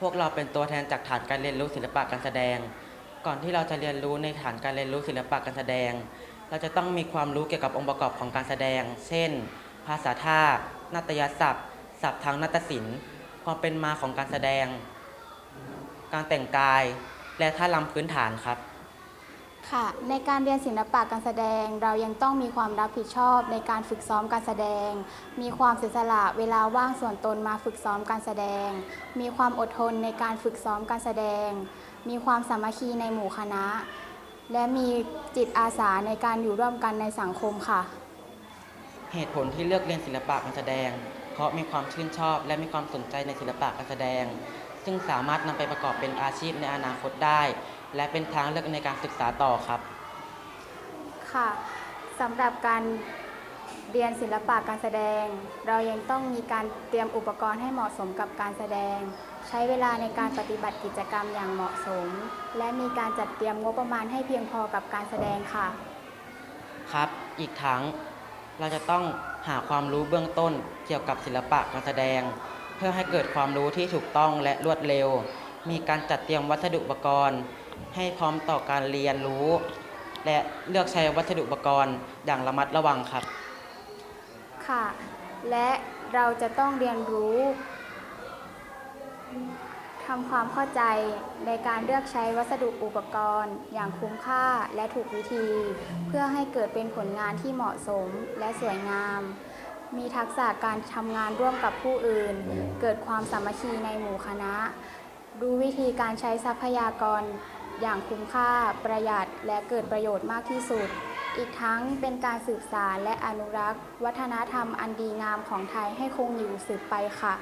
พวกเราเป็นตัวแทนจากฐานการเรียนรู้ศิลปะการแสดง ก่อนที่เราจะเรียนรู้ในฐานการเรียนรู้ศิลปะการแสดง เราจะต้องมีความรู้เกี่ยวกับองค์ประกอบของการแสดง เช่น ภาษาท่านาฏยศัพท์ ศัพท์ทางนาฏศิลป์ ความเป็นมาของการแสดง การแต่งกาย และท่ารำพื้นฐานครับ ค่ะ ในการเรียนศิลปะการแสดง เรายังต้องมีความรับผิดชอบในการฝึกซ้อมการแสดง มีความเสียสละเวลาว่างส่วนตนมาฝึกซ้อมการแสดง มีความอดทนในการฝึกซ้อมการแสดง มีความสามัคคีในหมู่คณะ และมีจิตอาสาในการอยู่ร่วมกันในสังคมค่ะ เหตุผลที่เลือกเรียนศิลปะการแสดง เพราะมีความชื่นชอบ และมีความสนใจในศิลปะการแสดง ซึ่งสามารถนำไปประกอบเป็นอาชีพในอนาคตได้ และเป็นทางเลือกในการศึกษาต่อครับ ค่ะสำหรับการเรียนศิลปะการแสดง เรายังต้องมีการเตรียมอุปกรณ์ให้เหมาะสมกับการแสดง ใช้เวลาในการปฏิบัติกิจกรรมอย่างเหมาะสม และมีการจัดเตรียมงบประมาณให้เพียงพอกับการแสดงค่ะ ครับ อีกทั้งเราจะต้องหาความรู้เบื้องต้นเกี่ยวกับศิลปะการแสดง เพื่อให้เกิดความรู้ที่ถูกต้องและรวดเร็ว มีการจัดเตรียมวัสดุอุปกรณ์ ให้พร้อมต่อการเรียนรู้ และเลือกใช้วัสดุอุปกรณ์อย่างระมัดระวังครับ ค่ะ และเราจะต้องเรียนรู้ทำความเข้าใจในการเลือกใช้วัสดุอุปกรณ์ อย่างคุ้มค่าและถูกวิธี เพื่อให้เกิดเป็นผลงานที่เหมาะสมและสวยงาม มีทักษะการทำงานร่วมกับผู้อื่น เกิดความสามัคคีในหมู่คณะ รู้วิธีการใช้ทรัพยากร อย่างคุ้มค่าประหยัดและเกิดประโยชน์มากที่สุด อีกทั้งเป็นการสืบสารและอนุรักษ์ วัฒนธรรมอันดีงามของไทยให้คงอยู่สืบไปค่ะ